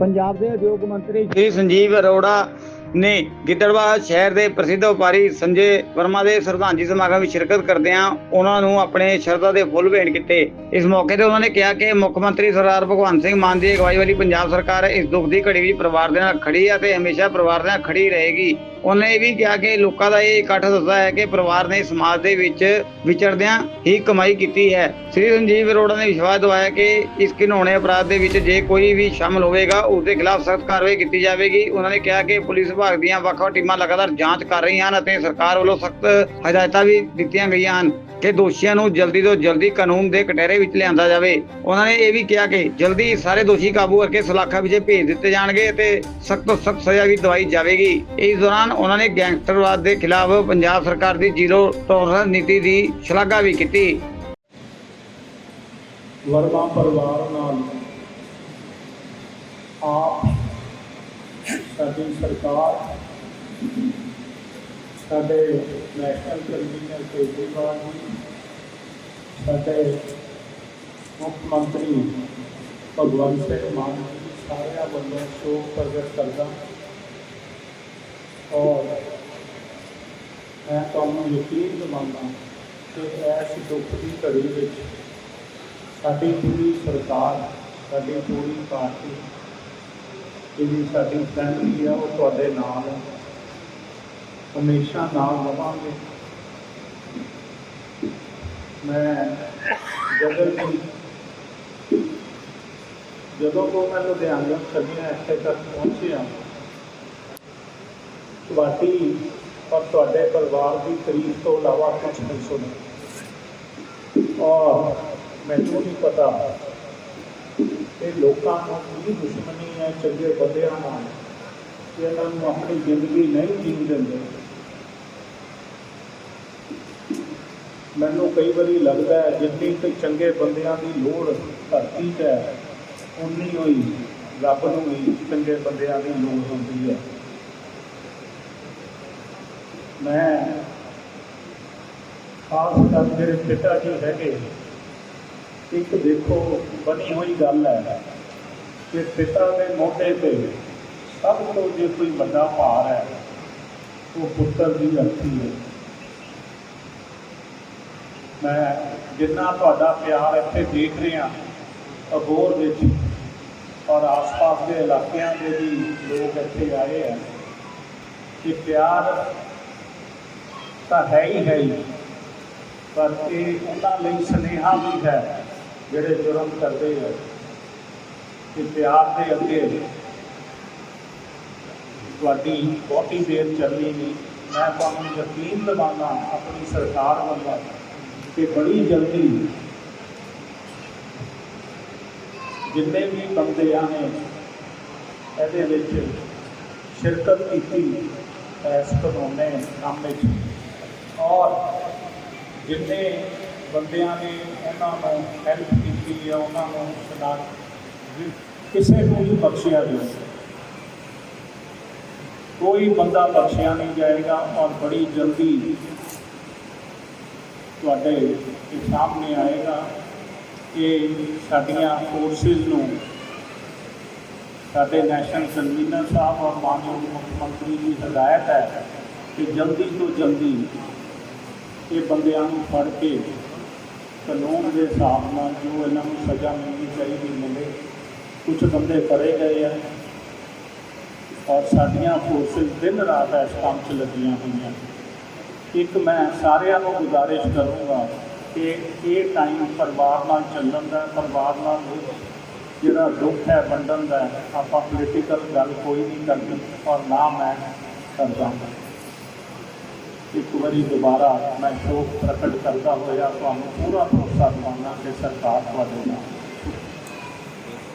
ਪੰਜਾਬ ਦੇ ਉਦਯੋਗ ਮੰਤਰੀ ਸ਼੍ਰੀ ਸੰਜੀਵ ਅਰੋੜਾ ਨੇ ਗਿੱਦੜਵਾ ਸ਼ਹਿਰ ਦੇ ਪ੍ਰਸਿੱਧ ਵਪਾਰੀ ਸੰਜੇ ਵਰਮਾ ਦੇ ਸ਼ਰਧਾਂਜਲੀ ਸਮਾਗਮ ਵਿੱਚ ਸ਼ਿਰਕਤ ਕਰਦਿਆਂ ਉਹਨਾਂ ਨੂੰ ਆਪਣੇ ਸ਼ਰਧਾ ਦੇ ਫੁੱਲ ਭੇਂਟ ਕੀਤੇ। ਇਸ ਮੌਕੇ ਤੇ ਉਹਨਾਂ ਨੇ ਕਿਹਾ ਕਿ ਮੁੱਖ ਮੰਤਰੀ ਸਰਦਾਰ ਭਗਵੰਤ ਸਿੰਘ ਮਾਨ ਦੀ ਅਗਵਾਈ ਵਾਲੀ ਪੰਜਾਬ ਸਰਕਾਰ ਇਸ ਦੁੱਖ ਦੀ ਘੜੀ ਵਿੱਚ ਪਰਿਵਾਰ ਦੇ ਨਾਲ ਖੜੀ ਹੈ ਤੇ ਹਮੇਸ਼ਾ ਪਰਿਵਾਰ ਦੇ ਨਾਲ ਖੜੀ ਰਹੇਗੀ। ਉਹਨੇ ਇਹ ਵੀ ਕਿਹਾ ਕਿ ਲੋਕਾਂ ਦਾ ਇਹ ਇਕੱਠ ਦੱਸਦਾ ਹੈ ਕਿ ਪਰਿਵਾਰ ਨੇ ਸਮਾਜ ਦੇ ਵਿੱਚ ਵਿਚਰਦਿਆਂ ਹੀ ਕਮਾਈ ਕੀਤੀ ਹੈ। ਸ੍ਰੀ ਸੰਜੀਵ ਅਰੋੜਾ ਨੇ ਵਿਸ਼ਵਾਸ ਦਿਵਾਇਆ ਕਿ ਇਸ ਘਿਨੌਣੇ ਅਪਰਾਧ ਦੇ ਵਿੱਚ ਜੇ ਕੋਈ ਵੀ ਸ਼ਾਮਲ ਹੋਵੇਗਾ ਉਸ ਦੇ ਖਿਲਾਫ ਸਖਤ ਕਾਰਵਾਈ ਕੀਤੀ ਜਾਵੇਗੀ। ਉਹਨਾਂ ਨੇ ਕਿਹਾ ਕਿ ਪੁਲਿਸ ਵਿਭਾਗ ਦੀਆਂ ਵੱਖ-ਵੱਖ ਟੀਮਾਂ ਲਗਾਤਾਰ ਜਾਂਚ ਕਰ ਰਹੀਆਂ ਹਨ ਅਤੇ ਸਰਕਾਰ ਵੱਲੋਂ ਸਖਤ ਹਦਾਇਤਾਂ ਵੀ ਦਿੱਤੀਆਂ ਗਈਆਂ ਹਨ ਕਿ ਦੋਸ਼ੀਆਂ ਨੂੰ ਜਲਦੀ ਤੋਂ ਜਲਦੀ ਕਾਨੂੰਨ ਦੇ ਕਟਹਿਰੇ ਵਿੱਚ ਲਿਆਂਦਾ ਜਾਵੇ। ਉਹਨਾਂ ਨੇ ਇਹ ਵੀ ਕਿਹਾ ਕਿ ਜਲਦੀ ਸਾਰੇ ਦੋਸ਼ੀ ਕਾਬੂ ਕਰਕੇ ਸਲਾਖਾਂ ਵਿੱਚ ਭੇਜ ਦਿੱਤੇ ਜਾਣਗੇ ਅਤੇ ਸਖਤ ਤੋਂ ਸਖਤ ਸਜ਼ਾ ਵੀ ਦਵਾਈ ਜਾਵੇਗੀ। ਇਸ ਦੌਰਾਨ ਉਹਨਾਂ ਨੇ ਗੈਂਗਸਟਰਵਾਦ ਦੇ ਖਿਲਾਫ ਪੰਜਾਬ ਸਰਕਾਰ ਦੀ ਜ਼ੀਰੋ ਟੋਲਰੈਂਸ ਨੀਤੀ ਦੀ ਸ਼ਲਾਘਾ ਵੀ ਕੀਤੀ। ਵਰਮਾ ਪਰਿਵਾਰ ਨਾਲ ਆਪ ਸਾਡੀ ਸਰਕਾਰ, ਸਾਡੇ ਨੈਸ਼ਨਲ ਕਨਵੀਨਰ ਕੇਜਰੀਵਾਲ ਜੀ, ਸਾਡੇ ਮੁੱਖ ਮੰਤਰੀ ਭਗਵੰਤ ਸਿੰਘ ਮਾਨ ਸਾਰਿਆਂ ਵੱਲੋਂ ਸ਼ੋਕ ਪ੍ਰਗਟ ਕਰਦਾ ਔਰ ਮੈਂ ਤੁਹਾਨੂੰ ਯਕੀਨ ਦਿਵਾਉਂਦਾ ਕਿ ਇਸ ਦੁੱਖ ਦੀ ਘੜੀ ਵਿੱਚ ਸਾਡੀ ਪੂਰੀ ਸਰਕਾਰ, ਸਾਡੀ ਪੂਰੀ ਪਾਰਟੀ ਜਿਹੜੀ ਸਾਡੀ ਫੈਮਿਲੀ ਆ, ਉਹ ਤੁਹਾਡੇ ਨਾਲ ਹਮੇਸ਼ਾ ਨਾਲ ਰਵਾਂਗੇ। ਮੈਂ ਜਦੋਂ ਕੋਈ ਜਦੋਂ ਤੋਂ ਮੈਂ ਲੁਧਿਆਣੇ ਚੱਲਿਆ ਇੱਥੇ ਤੱਕ ਪਹੁੰਚਿਆ ਤੁਹਾਡੀ ਔਰ ਤੁਹਾਡੇ ਪਰਿਵਾਰ ਦੀ ਤਾਰੀਫ ਤੋਂ ਇਲਾਵਾ ਕੁਝ ਨਹੀਂ ਸੁਣਿਆ। ਔਰ ਮੈਨੂੰ ਨਹੀਂ ਪਤਾ ਕਿ ਲੋਕਾਂ ਨੂੰ ਕੀ ਦੁਸ਼ਮਣੀ ਹੈ, ਚੰਗੇ ਬੰਦਿਆਂ ਨਾਲ ਇਹਨਾਂ ਨੂੰ ਆਪਣੀ ਜ਼ਿੰਦਗੀ ਨਹੀਂ ਜੀਣ ਦਿੰਦੇ। ਮੈਨੂੰ ਕਈ ਵਾਰੀ ਲੱਗਦਾ ਹੈ, ਜਿੰਨੀ ਕਿ ਚੰਗੇ ਬੰਦਿਆਂ ਦੀ ਲੋੜ ਧਰਤੀ 'ਤੇ ਹੈ, ਉਨੀ ਹੋਈ ਰੱਬ ਨੂੰ ਵੀ ਚੰਗੇ ਬੰਦਿਆਂ ਦੀ ਲੋੜ ਹੁੰਦੀ ਹੈ। ਮੈਂ ਖਾਸ ਕਰ ਮੇਰੇ ਪਿਤਾ ਜੀ ਹੈਗੇ ਇੱਕ ਦੇਖੋ ਬਣੀ ਹੋਈ ਗੱਲ ਹੈ ਕਿ ਪਿਤਾ ਦੇ ਮੋਢੇ ਤੇ ਸਭ ਤੋਂ ਜੇ ਕੋਈ ਵੱਡਾ ਭਾਰ ਹੈ, ਉਹ ਪੁੱਤਰ ਦੀ ਅਰਥੀ ਹੈ। ਮੈਂ ਜਿੰਨਾ ਤੁਹਾਡਾ ਪਿਆਰ ਇੱਥੇ ਦੇਖ ਰਿਹਾ, ਅਬੋਰ ਵਿੱਚ ਔਰ ਆਸ-ਪਾਸ ਦੇ ਇਲਾਕਿਆਂ ਦੇ ਵੀ ਲੋਕ ਇੱਥੇ ਆਏ ਆ ਕਿ ਪਿਆਰ ਤਾਂ ਹੈ ਹੀ ਹੈ ਹੀ। ਪਰ ਇਹ ਉਹਨਾਂ ਲਈ ਸੁਨੇਹਾ ਵੀ ਹੈ ਜਿਹੜੇ ਜੁਰਮ ਕਰਦੇ ਆ ਕਿ ਪਿਆਰ ਦੇ ਅੱਗੇ ਤੁਹਾਡੀ ਬਹੁਤੀ ਦੇਰ ਚੱਲਣੀ ਨਹੀਂ। ਮੈਂ ਤੁਹਾਨੂੰ ਯਕੀਨ ਦਿਵਾਉਂਦਾ, ਆਪਣੀ ਸਰਕਾਰ ਵੱਲੋਂ ਕਿ ਬੜੀ ਜਲਦੀ ਜਿੰਨੇ ਵੀ ਬੰਦਿਆਂ ਨੇ ਇਹਦੇ ਵਿੱਚ ਸ਼ਿਰਕਤ ਕੀਤੀ, ਇਸ ਕਾਨੂੰਨੇ ਕੰਮ ਵਿੱਚ ਔਰ ਜਿੰਨੇ ਬੰਦਿਆਂ ਨੇ ਉਹਨਾਂ ਨੂੰ ਹੈਲਪ ਕੀਤੀ ਹੈ ਉਹਨਾਂ ਨੂੰ ਸਦਾ ਕਿਸੇ ਨੂੰ ਵੀ ਬਖਸ਼ਿਆ ਜਾਵੇ ਕੋਈ ਬੰਦਾ ਬਖਸ਼ਿਆ ਨਹੀਂ ਜਾਏਗਾ ਔਰ ਬੜੀ ਜਲਦੀ ਤੁਹਾਡੇ ਇਹ ਸਾਹਮਣੇ ਆਏਗਾ ਕਿ ਸਾਡੀਆਂ ਫੋਰਸਿਸ ਨੂੰ ਸਾਡੇ ਨੈਸ਼ਨਲ ਕਨਵੀਨਰ ਸਾਹਿਬ ਔਰ ਮਾਨਯੋਗ ਮੁੱਖ ਮੰਤਰੀ ਦੀ ਹਦਾਇਤ ਹੈ ਕਿ ਜਲਦੀ ਤੋਂ ਜਲਦੀ ਇਹ ਬੰਦਿਆਂ ਨੂੰ ਫੜ ਕੇ ਕਾਨੂੰਨ ਦੇ ਹਿਸਾਬ ਨਾਲ ਜੋ ਇਹਨਾਂ ਨੂੰ ਸਜ਼ਾ ਮਿਲਣੀ ਚਾਹੀਦੀ ਮਿਲੇ ਕੁਝ ਬੰਦੇ ਫੜੇ ਗਏ ਆ ਔਰ ਸਾਡੀਆਂ ਫੋਰਸਿਸ ਦਿਨ ਰਾਤ ਇਸ ਕੰਮ 'ਚ ਲੱਗੀਆਂ ਹੋਈਆਂ। ਇੱਕ ਮੈਂ ਸਾਰਿਆਂ ਨੂੰ ਗੁਜ਼ਾਰਿਸ਼ ਕਰੂੰਗਾ ਕਿ ਇਹ ਟਾਈਮ ਪਰਿਵਾਰ ਨਾਲ ਚੱਲਣ ਦਾ, ਪਰਿਵਾਰ ਨਾਲ ਜਿਹੜਾ ਦੁੱਖ ਹੈ ਵੰਡਣ ਦਾ, ਆਪਾਂ ਪੋਲੀਟੀਕਲ ਗੱਲ ਕੋਈ ਨਹੀਂ ਕਰਦੇ ਔਰ ਨਾ ਮੈਂ ਕਰਦਾ। ਇੱਕ ਵਾਰੀ ਦੁਬਾਰਾ ਮੈਂ ਸ਼ੋਕ ਪ੍ਰਗਟ ਕਰਦਾ ਹੋਇਆ, ਤੁਹਾਨੂੰ ਪੂਰਾ ਭਰੋਸਾ ਦਿਵਾਉਣਾ ਕਿ ਸਰਕਾਰ ਤੁਹਾਡੇ ਨਾਲ